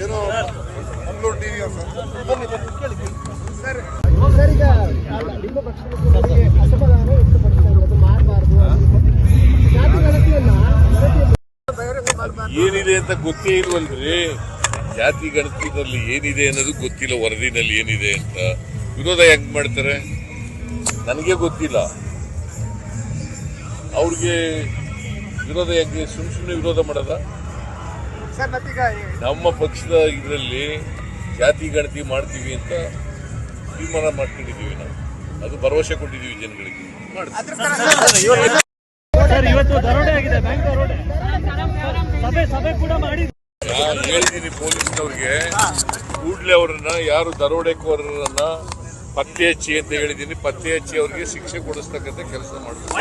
ಏನೋ Mangaluru TV sir sir ಈಗ ನಿಮ್ಮ ಪಕ್ಷದ ಏನಿದೆ ಅಂತ ಗೊತ್ತೇ ಇಲ್ವಲ್ರಿ? ಜಾತಿ ಗಣತಿನಲ್ಲಿ ಏನಿದೆ ಅನ್ನೋದು ಗೊತ್ತಿಲ್ಲ ವರದಿನಲ್ಲಿ ಏನಿದೆ ಅಂತ. ವಿರೋಧ ಹೆಂಗ್ ಮಾಡ್ತಾರೆ? ನನಗೆ ಗೊತ್ತಿಲ್ಲ. ಅವ್ರಿಗೆ ವಿರೋಧ ಹೆಂಗೆ ಸುಮ್ ಸುಮ್ಮನೆ ವಿರೋಧ ಮಾಡದ? ನಮ್ಮ ಪಕ್ಷದ ಇದರಲ್ಲಿ ಜಾತಿ ಗಣತಿ ಮಾಡ್ತೀವಿ ಅಂತ ತೀರ್ಮಾನ ಮಾಡ್ಕೊಂಡಿದ್ದೀವಿ ನಾವು. ಅದು ಭರವಸೆ ಕೊಟ್ಟಿದ್ದೀವಿ ಜನಗಳಿಗೆ. ಮಾಡ್ತೀವಿ. ಸರ್ ಇವತ್ತು ದರೋಡೆ ಆಗಿದೆ ಬ್ಯಾಂಕ್ ದರೋಡೆ. ಸಭೆ ಸಭೆ ಕೂಡ ಮಾಡಿ ನಾನು ಹೇಳಿದ್ದೀನಿ ಪೊಲೀಸ್ನವ್ರಿಗೆ ಕೂಡಲೇ ಅವರನ್ನ ಯಾರು ದರೋಡೆಕೋರರನ್ನ ಪತ್ತೆ ಹಚ್ಚಿ ಅಂತ ಹೇಳಿದ್ದೀನಿ. ಪತ್ತೆ ಹಚ್ಚಿ ಅವರಿಗೆ ಶಿಕ್ಷೆ ಕೊಡಿಸ್ತಕ್ಕಂಥ ಕೆಲಸ ಮಾಡ್ತಾರೆ